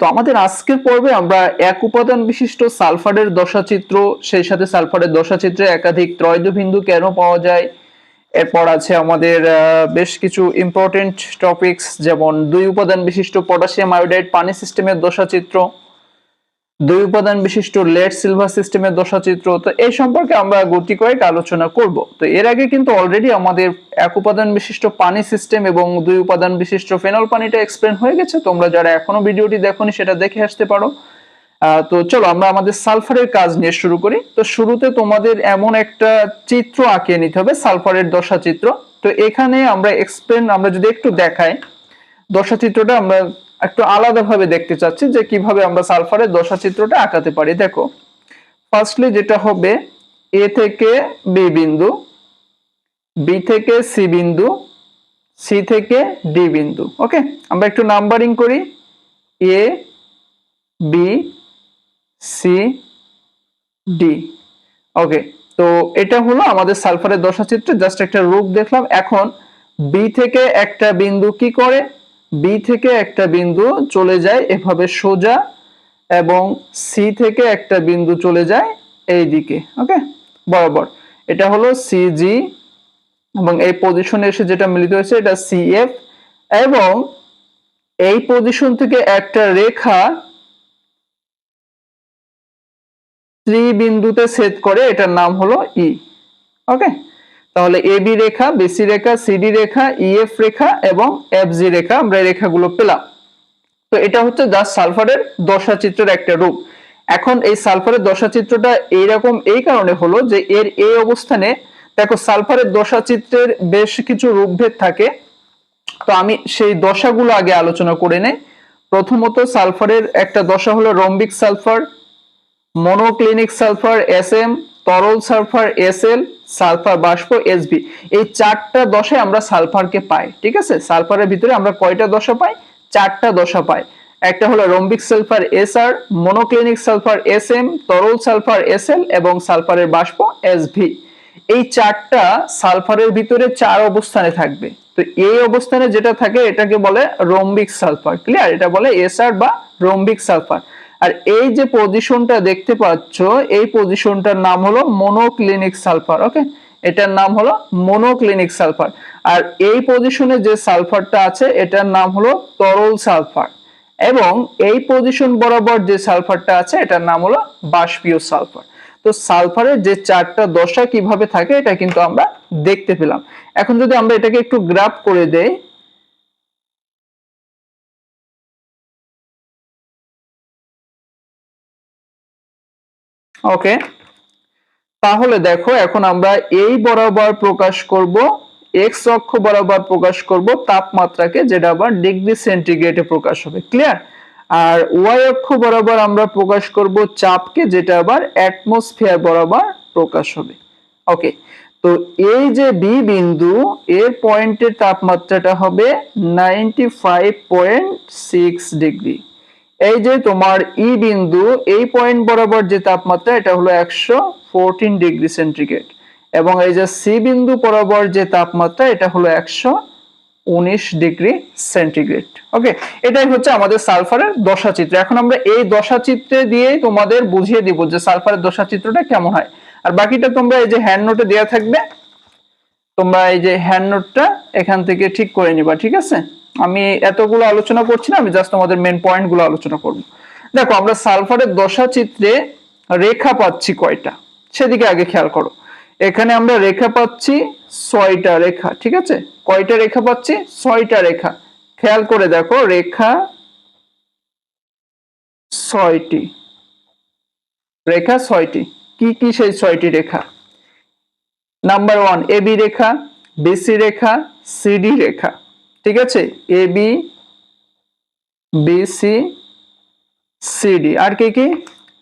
তো আমাদের আজকের পর্বে আমরা এক উপাদান বিশিষ্ট সালফারের দশাচিত্র, সেই সাথে সালফারের দশাচিত্রে একাধিক ত্রয়োদবিন্দু কেন পাওয়া যায়? এরপর আছে আমাদের বেশ কিছু ইম্পর্টেন্ট টপিকস যেমন দুই উপাদান বিশিষ্ট পটাশিয়াম আয়োডাইড পানি সিস্টেমের দশাচিত্র দুই উপাদান বিশিষ্ট লেড সিলভার সিস্টেমের দশাচিত্র। তো এই সম্পর্কে আমরা গতি কয়েক আলোচনা করব। তো এর আগে কিন্তু অলরেডি আমাদের এক উপাদান বিশিষ্ট পানি সিস্টেম এবং দুই উপাদান বিশিষ্ট ফেনল পানিটা এক্সপ্লেন হয়ে গেছে। তোমরা যারা এখনও ভিডিওটি দেখোনি, সেটা দেখে আসতে পারো। তো চলো আমরা আমাদের সালফারের কাজ নিয়ে শুরু করি। তো শুরুতে তোমাদের এমন একটা চিত্র আঁকিয়ে নিতে হবে, সালফারের দশা চিত্র তো এখানে আমরা এক্সপ্লেন আমরা যদি একটু দেখাই। দশা চিত্রটা আমরা একটু আলাদাভাবে দেখতে চাচ্ছি যে কীভাবে আমরা সালফারের দশা চিত্রটা আঁকাতে পারি। দেখো ফার্স্টলি যেটা হবে এ থেকে বি বিন্দু বি থেকে সি বিন্দু সি থেকে ডি বিন্দু ওকে আমরা একটু নাম্বারিং করি। A B C D okay তো এটা হলো আমাদের সালফারের দশা দশাচিত্র জাস্ট একটা রূপ দেখলাম। এখন বি থেকে একটা বিন্দু কি করে? বি থেকে একটা বিন্দু চলে যায় এভাবে সোজা এবং সি থেকে একটা বিন্দু চলে যায় এই দিকে ওকে বরাবর। এটা হলো সিজি এবং এই পজিশনে এসে যেটা মিলিত হয়েছে এটা সিএফ এবং এই পজিশন থেকে একটা রেখা ত্রিবিন্দুতে ছেদ করে এটার নাম হলো ই ওকে তাহলে এ বি রেখা বিসি রেখা সিডি রেখা ইএফ রেখা এবং এফ জি রেখা আমরা এই রেখাগুলো পেলাম। তো এটা হচ্ছে জাস্ট সালফারের দশা চিত্রের একটা রূপ। এখন এই সালফারের দশা চিত্রটা এইরকম এই কারণে হলো যে এর এই অবস্থানে দেখো সালফারের দশা চিত্রের বেশ কিছু রূপভেদ থাকে। তো আমি সেই দশাগুলো আগে আলোচনা করে নেই। প্রথমত সালফারের একটা দশা হলো rhombic sulphur, monoclinic sulphur S M তরল সালফার এস এল সালফার বাষ্প এসবি এই চারটা দশায় আমরা সালফারকে পাই, ঠিক আছে? সালফারের ভিতরে আমরা কয়টা দশা পাই? চারটা দশা পাই। একটা হলো rhombic sulphur S R monoclinic sulphur S M তরল সালফার এস এল এবং সালফারের বাষ্প এসভি এই চারটা সালফারের ভিতরে চার অবস্থানে থাকবে। তো এই অবস্থানে যেটা থাকে, এটাকে বলে রম্বিক সালফার। ক্লিয়ার এটা বলে এস আর বা রম্বিক সালফার। আর এই যে পজিশনটা দেখতে পাচ্ছ, এই পজিশনটার নাম হলো মনোক্লিনিক সালফার ওকে এটার নাম হলো মনোক্লিনিক সালফার আর এই পজিশনে যে সালফারটা আছে, এটার নাম হলো তরল সালফার এবং এই পজিশন বরাবর যে সালফারটা আছে, এটার নাম হলো বাষ্পীয় সালফার তো সালফারের যে চারটা দশা কীভাবে থাকে, এটা কিন্তু আমরা দেখতে পেলাম। এখন যদি আমরা এটাকে একটু গ্রাফ করে দেই ওকে তাহলে দেখো, এখন আমরা এই বরাবর প্রকাশ করব এক্স অক্ষ বরাবর প্রকাশ করব তাপমাত্রাকে, যেটা আবার ডিগ্রি সেন্টিগ্রেডে প্রকাশ হবে ক্লিয়ার আর ওয়াই অক্ষ বরাবর আমরা প্রকাশ করব চাপকে, যেটা আবার অ্যাটমসফিয়ার বরাবর প্রকাশ হবে ওকে তো এই যে বি বিন্দু, এর পয়েন্টের তাপমাত্রাটা হবে নাইনটি ডিগ্রি এই যে তোমার ই বিন্দু, এই পয়েন্ট বরাবর যে তাপমাত্রা, এটা হলো একশো ফোরটিন ডিগ্রি সেন্টিগ্রেড এবং এই যে সি বিন্দু বরাবর যে তাপমাত্রা, এটা হলো একশো উনিশ ডিগ্রি সেন্টিগ্রেড ওকে এটাই হচ্ছে আমাদের সালফারের দশা চিত্র এখন আমরা এই দশা চিত্রে দিয়ে তোমাদের বুঝিয়ে দিব যে সালফারের দশা চিত্রটা কেমন হয়। আর বাকিটা তোমরা এই যে হ্যান্ড নোটে দেওয়া থাকবে, তোমরা এই যে হ্যান্ড নোটটা এখান থেকে ঠিক করে নিবা, ঠিক আছে? আমি এতগুলো আলোচনা করছি না, আমি জাস্ট তোমাদের মেন পয়েন্টগুলো আলোচনা করব। দেখো, আমরা সালফারের দশা চিত্রে রেখা পাচ্ছি কয়টা? সেদিকে আগে খেয়াল করো। এখানে আমরা রেখা পাচ্ছি ছয়টা রেখা, ঠিক আছে? কয়টা রেখা পাচ্ছি? ছয়টা রেখা। খেয়াল করে দেখো, রেখা ছয়টি। রেখা ছয়টি। কি কি সেই ছয়টি রেখা? নাম্বার ওয়ান এবি রেখা বিসি রেখা সিডি রেখা। ঠিক আছে? এ বি বিসি সিডি আর কি কি?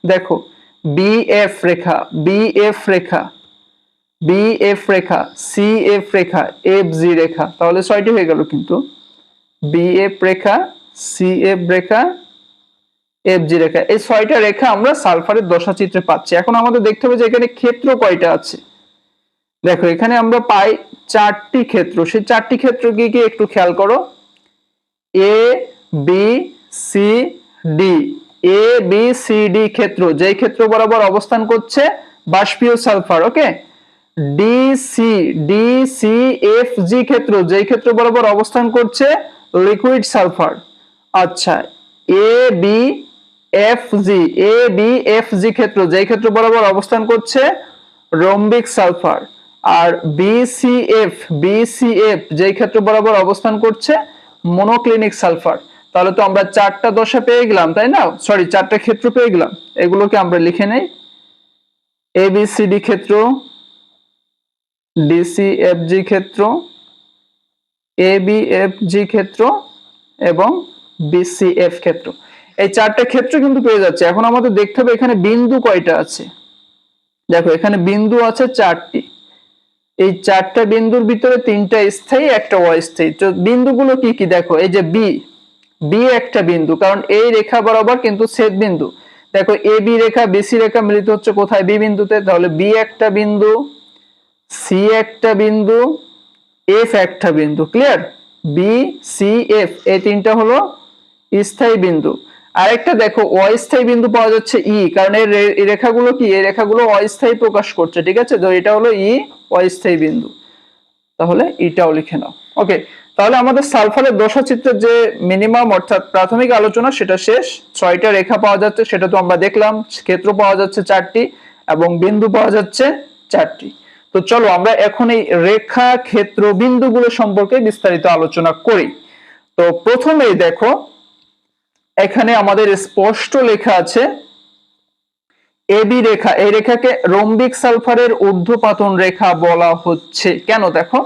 দেখো বিএফ রেখা বিএফ রেখা বিএফ রেখা সিএফ রেখা এফ জি রেখা, তাহলে ছয়টি হয়ে গেল কিন্তু। বিএফ রেখা সিএফ রেখা এফ জি রেখা, এই ছয়টা রেখা আমরা সালফারের দশা চিত্রে পাচ্ছি। এখন আমাদের দেখতে হবে যে এখানে ক্ষেত্র কয়টা আছে। দেখো, এখানে আমরা পাই চারটি ক্ষেত্র। সেই চারটি ক্ষেত্র কি কি একটু খেয়াল করো। A B C D A B C D ক্ষেত্র, যেই ক্ষেত্র বরাবর অবস্থান করছে বাষ্পীয় sulphur okay D C D C F G ক্ষেত্র, যেই ক্ষেত্র বরাবর অবস্থান করছে লিকুইড সালফার আচ্ছা A B F G A B F G ক্ষেত্র, যেই ক্ষেত্র বরাবর অবস্থান করছে রম্বিক সালফার আর বিসিএফ বিসিএফ যেই ক্ষেত্র বরাবর অবস্থান করছে মনোক্লিনিক সালফার তাহলে তো আমরা চারটা দশা পেয়ে গেলাম, তাই না? সরি চারটা ক্ষেত্র পেয়ে গেলাম। এগুলোকে আমরা লিখে নেই। এ বি সি ডি ক্ষেত্র ডিসিএফজি ক্ষেত্র এ বি এফ জি ক্ষেত্র এবং বিসিএফ ক্ষেত্র। এই চারটা ক্ষেত্র কিন্তু পেয়ে যাচ্ছে। এখন আমাদের দেখতে হবে এখানে বিন্দু কয়টা আছে। দেখো, এখানে বিন্দু আছে চারটি। এই চারটা বিন্দুর ভিতরে তিনটা স্থায়ী, একটা অস্থায়ী। তো বিন্দুগুলো কি কি? দেখো, এই যে বি বি একটা বিন্দু, কারণ এই রেখা বরাবর কিন্তু ছেদ বিন্দু। দেখো এ বি রেখা বিসি রেখা মিলিত হচ্ছে কোথায়? বি বিন্দুতে। তাহলে বি একটা বিন্দু সি একটা বিন্দু এফ একটা বিন্দু। ক্লিয়ার বি সি এফ এই তিনটা হলো স্থায়ী বিন্দু। আরেকটা দেখো, অস্থায়ী বিন্দু পাওয়া যাচ্ছে ই কারণ এর রেখাগুলো কি? এই রেখাগুলো অস্থায়ী প্রকাশ করছে, ঠিক আছে? তো এটা হলো ই অস্থায়ী বিন্দু। তাহলে ইটাও লিখে নাও। ওকে তাহলে আমাদের সালফারের দশা চিত্রের যে মিনিমাম অর্থাৎ প্রাথমিক আলোচনা, সেটা শেষ। ছয়টা রেখা পাওয়া যাচ্ছে, সেটা তো আমরা দেখলাম। ক্ষেত্র পাওয়া যাচ্ছে চারটি, এবং বিন্দু পাওয়া যাচ্ছে চারটি। তো চলো, আমরা এখন এই রেখা, ক্ষেত্র, বিন্দুগুলো সম্পর্কে বিস্তারিত আলোচনা করি। তো প্রথমেই দেখো এখানে আমাদের স্পষ্ট লেখা আছে এবি রেখা, এই রেখাকে রম্বিক সালফারের ঊর্ধ্বপাতন রেখা বলা হচ্ছে। কেন দেখো?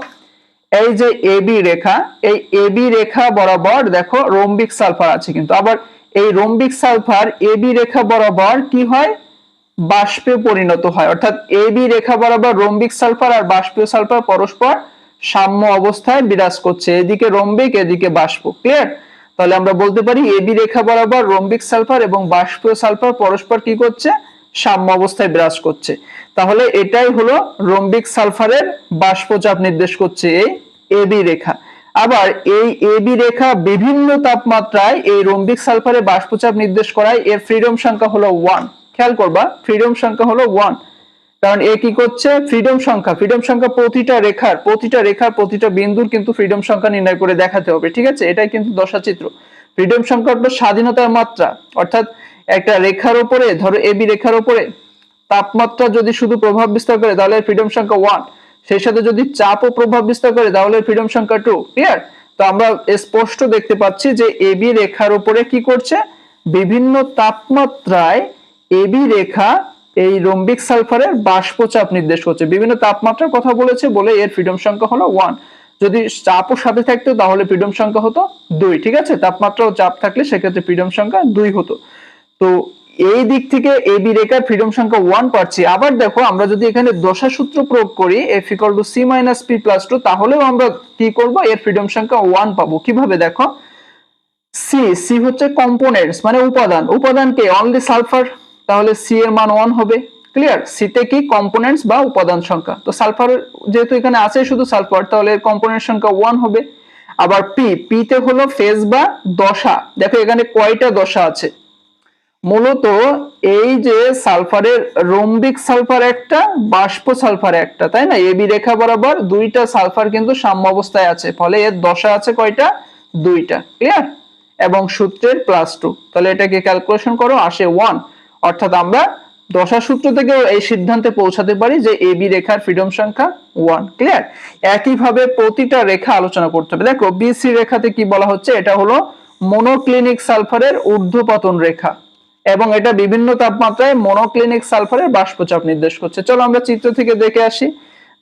এই যে এবি রেখা, এই এবি রেখা বরাবর দেখো রম্বিক সালফার আছে কিন্তু। আবার এই রম্বিক সালফার এবি রেখা বরাবর কি হয়? বাষ্পে পরিণত হয়। অর্থাৎ এবি রেখা বরাবর রম্বিক সালফার আর বাষ্পীয় সালফার পরস্পর সাম্য অবস্থায় বিরাজ করছে। এদিকে রম্বিক, এদিকে বাষ্প। ক্লিয়ার তাহলে আমরা বলতে পারি এবি রেখা বরাবর রম্বিক সালফার এবং বাষ্পীয় সালফার পরস্পর কি করছে? সাম্য অবস্থায় বিরাজ করছে। তাহলে এটাই হলো রম্বিক সালফারের বাষ্পচাপ নির্দেশ করছে এই এবি রেখা। আবার এই এবি রেখা বিভিন্ন তাপমাত্রায় এই রম্বিক সালফারের বাষ্পচাপ নির্দেশ করায়, এর ফ্রিডম সংখ্যা হলো ওয়ান খেয়াল করবা ফ্রিডম সংখ্যা হলো ওয়ান কারণ এ কি করছে? ফ্রিডম সংখ্যা। ফ্রিডম সংখ্যা প্রতিটা রেখার প্রতিটা রেখার প্রতিটা বিন্দুর কিন্তু ফ্রিডম সংখ্যা নির্ণয় করে দেখাতে হবে, ঠিক আছে? এটাই কিন্তু দশাচিত্র। ফ্রিডম সংখ্যা হলো স্বাধীনতার মাত্রা। অর্থাৎ একটা রেখার উপরে, ধরো এবি রেখার উপরে, তাপমাত্রা যদি শুধু প্রভাব বিস্তার করে, তাহলে ফ্রিডম সংখ্যা ওয়ান সেই সাথে যদি চাপও প্রভাব বিস্তার করে, তাহলে ফ্রিডম সংখ্যা টু ক্লিয়ার তো আমরা স্পষ্ট দেখতে পাচ্ছি যে এবি রেখার উপরে কি করছে? বিভিন্ন তাপমাত্রায় এবি রেখা এই রম্বিক সালফারের বাষ্পচাপ নির্দেশ করছে। বিভিন্ন তাপমাত্রার কথা বলেছে বলে এর ফ্রিডম সংখ্যা হলো ওয়ান যদি চাপও সাথে থাকতো তাহলে ফ্রিডম সংখ্যা হতো দুই, ঠিক আছে? তাপমাত্রা ও চাপ থাকলে সেক্ষেত্রে ফ্রিডম সংখ্যা দুই হতো। তো এই দিক থেকে এবি রেখার ফ্রিডম সংখ্যা ওয়ান পাচ্ছি। আবার দেখো, আমরা যদি এখানে দশা সূত্র প্রয়োগ করি F equal to C minus P plus two তাহলেও আমরা কি করব? এর ফ্রিডম সংখ্যা ওয়ান পাবো। কীভাবে দেখো? সি সি হচ্ছে কম্পোনেন্টস মানে উপাদান। উপাদানকে অনলি সালফার তাহলে সি এর মান ওয়ান হবে। ক্লিয়ার সিতে কি কম্পোনেন্টস বা উপাদান সংখ্যা? তো সালফার যেহেতু এখানে আছে শুধু সালফার তাহলে এর কম্পোনেন্ট সংখ্যা ওয়ান হবে। আবার পি পি তে হলো ফেজ বা দশা। দেখো এখানে কয়টা দশা আছে? মূলত এই যে সালফারের রম্বিক সালফার একটা, বাষ্প সালফার একটা, তাই না? এবি রেখা বরাবর দুইটা সালফার কিন্তু সাম্য অবস্থায় আছে। ফলে এর দশা আছে কয়টা? দুইটা। ক্লিয়ার এবং সূত্রের প্লাস টু তাহলে এটাকে ক্যালকুলেশন করো, আসে ওয়ান অর্থাৎ আমরা দশা সূত্র থেকে এই সিদ্ধান্তে পৌঁছাতে পারি যে এ, বি রেখার ফ্রিডম সংখ্যা ওয়ান ক্লিয়ার একইভাবে প্রতিটা রেখা আলোচনা করতে হবে। দেখো বিসি রেখাতে কি বলা হচ্ছে? এটা হলো মনোক্লিনিক সালফারের ঊর্ধ্বপতন রেখা। এবং এটা বিভিন্ন তাপমাত্রায় মনোক্লিনিক সালফারের বাষ্পচাপ নির্দেশ করছে। চলো আমরা চিত্র থেকে দেখে আসি।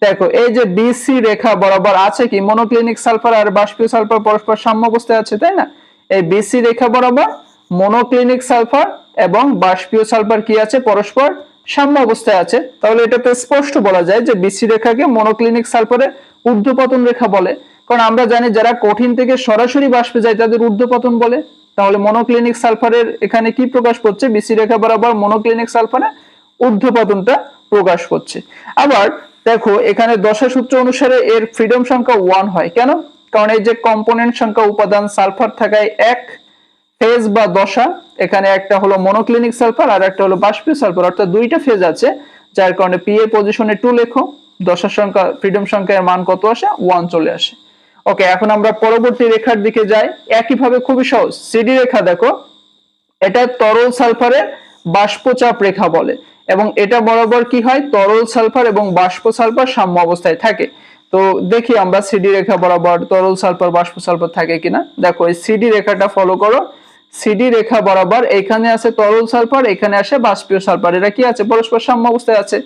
দেখো, এই যে বিসি রেখা বরাবর আছে কি? মনোক্লিনিক সালফার আর বাষ্পীয় সালফার পরস্পর সাম্য অবস্থায় আছে, তাই না? এই বিসি রেখা বরাবর মনোক্লিনিক সালফার এবং বাষ্পীয় সালফার কি আছে? পরস্পর সাম্য অবস্থায় আছে। তাহলে এটাতে স্পষ্ট বলা যায় যে বিসি রেখাকে মনোক্লিনিক সালফারের ঊর্ধ্বপতন রেখা বলে। কারণ আমরা জানি যারা কঠিন থেকে সরাসরি বাষ্পে যায় তাদের ঊর্ধ্বপতন বলে। তাহলে মনোক্লিনিক সালফারের এখানে কি প্রকাশ করছে? বিসি রেখা বরাবর মনোক্লিনিক সালফারের ঊর্ধ্বপতনটা প্রকাশ করছে। আবার দেখো, এখানে দশা সূত্র অনুসারে এর ফ্রিডম সংখ্যা ওয়ান হয়। কেন? কারণ এই যে কম্পোনেন্ট সংখ্যা উপাদান সালফার থাকায় এক ফেজ বা দশা, এখানে একটা হলো মনোক্লিনিক সালফার আর একটা হলো বাষ্পীয় সালফার অর্থাৎ দুইটা ফেজ আছে, যার কারণে পি এর পজিশনে টু লেখো, দশার সংখ্যা ফ্রিডম সংখ্যার মান কত আসে? ওয়ান চলে আসে। ওকে এখন আমরা পরবর্তী রেখার দিকে যাই। একইভাবে খুবই সহজ সিডি রেখা দেখো, এটা তরল সালফারের বাষ্পচাপ রেখা বলে, এবং এটা বরাবর কি হয়? তরল সালফার এবং বাষ্প সালফার সাম্য অবস্থায় থাকে। তো দেখি আমরা সিডি রেখা বরাবর তরল সালফার বাষ্প সালফার থাকে কিনা। দেখো, এই সিডি রেখাটা ফলো করো। সিডি রেখা বরাবর। এখানে আছে তরল সালফার, এখানে আসে বাষ্পীয় সালফার। এরা কি আছে? পরস্পর সাম্য অবস্থায় আছে।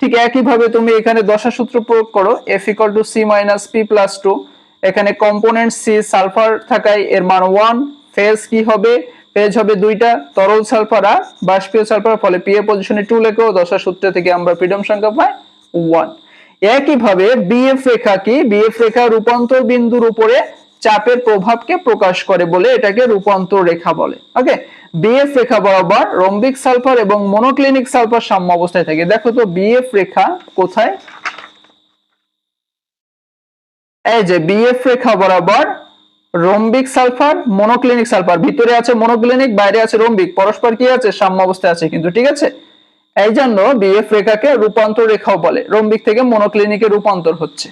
ঠিক একইভাবে তুমি এখানে দশা সূত্র প্রয়োগ করো। F equal to C minus P plus two এখানে কম্পোনেন্ট সি সালফার থাকায় এর মান ওয়ান ফেজ কি হবে? ফেজ হবে দুইটা, তরল সালফার আর বাষ্পীয় সালফার। ফলে পি এ পজিশনে টু লেখো। দশা সূত্র থেকে আমরা ফ্রিডম সংখ্যা পাই ওয়ান একইভাবে বিএফ রেখা কি? বিএফ রেখা রূপান্তর বিন্দুর উপরে চাপের প্রভাবকে প্রকাশ করে বলে এটাকে রূপান্তর রেখা বলে। ওকে বিএফ রেখা বরাবর রম্বিক সালফার এবং মনোক্লিনিক সালফার সাম্য অবস্থায় থাকে। দেখো তো বিএফ রেখা কোথায়? এই যে বিএফ রেখা বরাবর রম্বিক সালফার মনোক্লিনিক সালফার ভিতরে আছে মনোক্লিনিক বাইরে আছে রম্বিক পরস্পর কি আছে? সাম্য অবস্থায় আছে কিন্তু, ঠিক আছে? এই জন্য বিএফ রেখাকে রূপান্তর রেখাও বলে। রম্বিক থেকে মনোক্লিনিকে রূপান্তর হচ্ছে।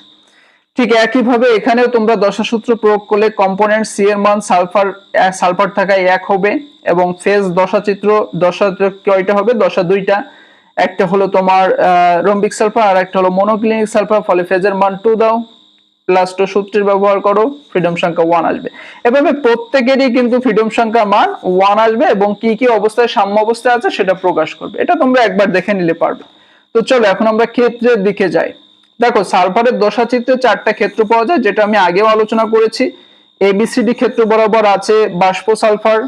ঠিক একইভাবে এখানেও তোমরা দশা সূত্র প্রয়োগ করলে কম্পোনেন্ট সি এর মান সালফার সালফার থাকায় এক হবে এবং ফেজ দশা চিত্র দশা কয়টা হবে? দশা দুইটা। একটা হলো তোমার রম্বিক সালফার আর একটা হলো মনোক্লিনিক সালফার ফলে ফেজের মান টু দাও। প্লাস টু সূত্রের ব্যবহার করো ফ্রিডম সংখ্যা ওয়ান আসবে। এভাবে প্রত্যেকেরই কিন্তু ফ্রিডম সংখ্যা মান ওয়ান আসবে এবং কি কি অবস্থায় সাম্য অবস্থায় আছে সেটা প্রকাশ করবে। এটা তোমরা একবার দেখে নিলে পারবে। তো চলো এখন আমরা ক্ষেত্রের দিকে যাই। দেখো সালফারের দশা চিত্রে চারটা ক্ষেত্র পাওয়া যায়, যেটা আমি আগেও আলোচনা করেছি। এবিসিডি ক্ষেত্র বরাবর আছে বাষ্প সালফার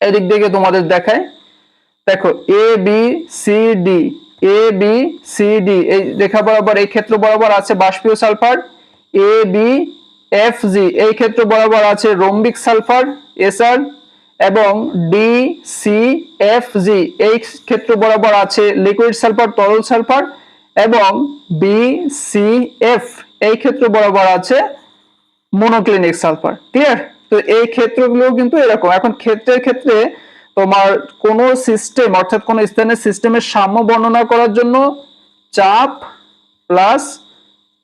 এদিক দিকে তোমাদের দেখায় দেখো A B C D A B C D এই রেখা বরাবর, এই ক্ষেত্র বরাবর আছে বাষ্পীয় sulphur. A B F G এই ক্ষেত্র বরাবর আছে রোম্বিক সালফার এসআর এবং ডি সি এফ জি এই ক্ষেত্র বরাবর আছে লিকুইড সালফার তরল সালফার এবং বি সি এফ এই ক্ষেত্র বরাবর আছে মনোক্লিনিক সালফার ক্লিয়ার তো এই ক্ষেত্রগুলো কিন্তু এরকম। এখন ক্ষেত্রের ক্ষেত্রে তোমার কোন সিস্টেম অর্থাৎ কোন স্থানের সিস্টেমের সাম্য বর্ণনা করার জন্য চাপ প্লাস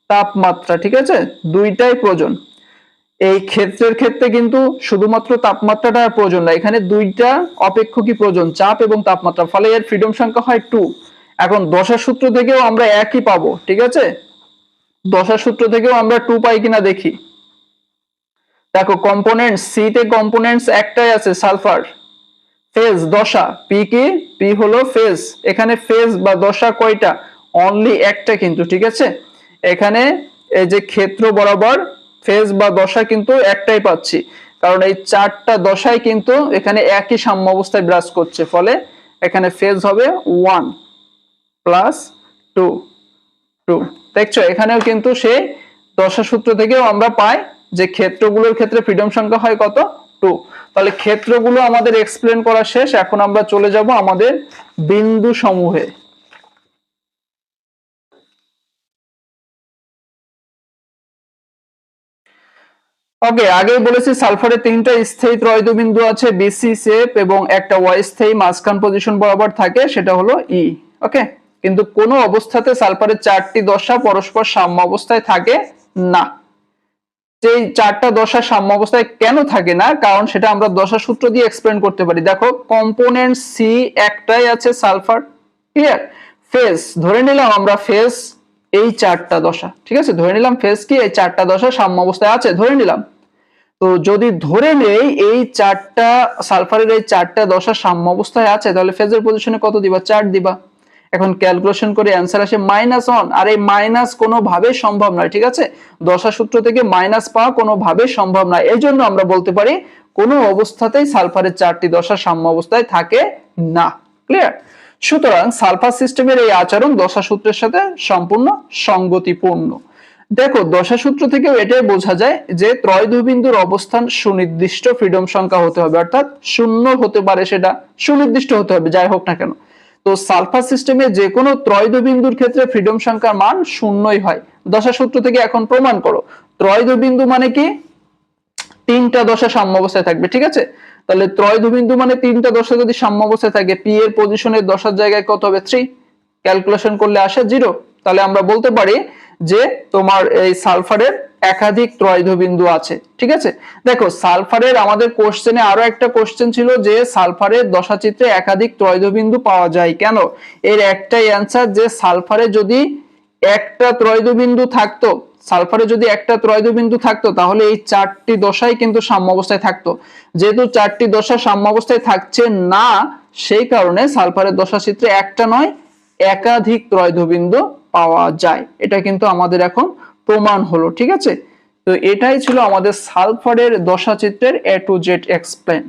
তাপমাত্রা, ঠিক আছে? দুইটাই প্রয়োজন। এই ক্ষেত্রের ক্ষেত্রে কিন্তু শুধুমাত্র তাপমাত্রাটা প্রয়োজন না, এখানে দুইটা অপেক্ষকই প্রয়োজন, চাপ এবং তাপমাত্রা। ফলে এর ফ্রিডম সংখ্যা হয় টু এখন দশার সূত্র থেকেও আমরা একই পাবো, ঠিক আছে? দশার সূত্র থেকেও আমরা টু পাই কিনা দেখি। দেখো কম্পোনেন্ট সি তে কম্পোনেন্টস একটাই আছে সালফার ফেজ দশা। পি কি? পি হলো ফেজ এখানে ফেজ বা দশা কয়টা? অনলি একটা কিন্তু, ঠিক আছে? এখানে এই যে ক্ষেত্র বরাবর ফেজ বা দশা কিন্তু একটাই পাচ্ছি। কারণ এই চারটা দশাই কিন্তু এখানে একই সাম্য অবস্থায় বিরাজ করছে। ফলে এখানে ফেজ হবে ওয়ান প্লাস টু টু। দেখছ, এখানেও কিন্তু সেই দশা সূত্র থেকেও আমরা পাই যে ক্ষেত্রগুলোর ক্ষেত্রে ফ্রিডম সংখ্যা হয় কত? টু। তাহলে ক্ষেত্রগুলো আমাদের এক্সপ্লেন করা শেষ। এখন আমরা চলে যাব আমাদের বিন্দু সমূহে। ওকে আগেই বলেছি সালফারের তিনটা স্থায়ী ত্রয়দ বিন্দু আছে বিসি সেপ এবং একটা অস্থায়ী মাঝখান পজিশন বরাবর থাকে, সেটা হলো ই ওকে কিন্তু কোনো অবস্থাতে সালফারের চারটি দশা পরস্পর সাম্য অবস্থায় থাকে না। যে চারটা দশা সাম্য অবস্থায় কেন থাকে না, কারণ সেটা আমরা দশা সূত্র দিয়ে এক্সপ্লেন করতে পারি। দেখো কম্পোনেন্ট সি একটাই আছে সালফার ক্লিয়ার ফেস ধরে নিলাম আমরা ফেস এই চারটা দশা, ঠিক আছে? ধরে নিলাম ফেস কি? এই চারটা দশা সাম্য অবস্থায় আছে, ধরে নিলাম। তো যদি ধরে নেই, এই চারটা, সালফারের এই চারটা দশা সাম্য অবস্থায় আছে, তাহলে ফেজের পজিশনে কত দিবা? চার দিবা। এখন ক্যালকুলেশন করে অ্যান্সার আসে মাইনাস ওয়ান আর এই মাইনাস কোনোভাবে সম্ভব নয়, ঠিক আছে? দশা সূত্র থেকে মাইনাস পাওয়া কোনোভাবে সম্ভব নয়। এই জন্য আমরা বলতে পারি কোনো অবস্থাতেই সালফারের চারটি দশা সাম্য অবস্থায় থাকে না। ক্লিয়ার সুতরাং সালফার সিস্টেমের এই আচরণ দশা সূত্রের সাথে সম্পূর্ণ সঙ্গতিপূর্ণ। দেখো দশা সূত্র থেকেও এটাই বোঝা যায় যে ত্রয় বিন্দুর অবস্থান সুনির্দিষ্ট ফ্রিডম সংখ্যা হতে হবে, অর্থাৎ শূন্য হতে পারে সেটা সুনির্দিষ্ট হতে হবে, যাই হোক না কেন। তো সালফার সিস্টেমে যে কোনো ত্রয়দ বিন্দুর ক্ষেত্রে ফ্রিডম সংখ্যার মান শূন্যই হয়। দশা সূত্র থেকে এখন প্রমাণ করো। ত্রয়দ বিন্দু মানে কি? তিনটা দশা সাম্য অবস্থায় থাকবে, ঠিক আছে? তাহলে ত্রয়োধ বিন্দু মানে তিনটা দশা যদি সাম্য অবস্থায় থাকে পি এর পজিশনের দশার জায়গায় কত হবে? থ্রি ক্যালকুলেশন করলে আসে জিরো তাহলে আমরা বলতে পারি যে তোমার এই সালফারের একাধিক ত্রয়োধ বিন্দু আছে, ঠিক আছে? দেখো, সালফারের আমাদের কোশ্চেনে আরও একটা কোশ্চেন ছিল যে সালফারের দশাচিত্রে একাধিক ত্রয়োধ বিন্দু পাওয়া যায় কেন? এর একটাই অ্যান্সার যে সালফারে যদি একটা ত্রয়োধ বিন্দু থাকতো সালফারে যদি একটা ত্রয়োধ বিন্দু থাকতো, তাহলে এই চারটি দশাই কিন্তু সাম্য অবস্থায় থাকতো। যেহেতু চারটি দশা সাম্য অবস্থায় থাকছে না, সেই কারণে সালফারের দশাচিত্রে একটা নয়, একাধিক ত্রয়োধ বিন্দু পাওয়া যায়। এটা কিন্তু আমাদের এখন প্রমাণ হলো, ঠিক আছে? তো এটাই ছিল আমাদের সালফারের দশাচিত্রের এ টু জেড এক্সপ্লেন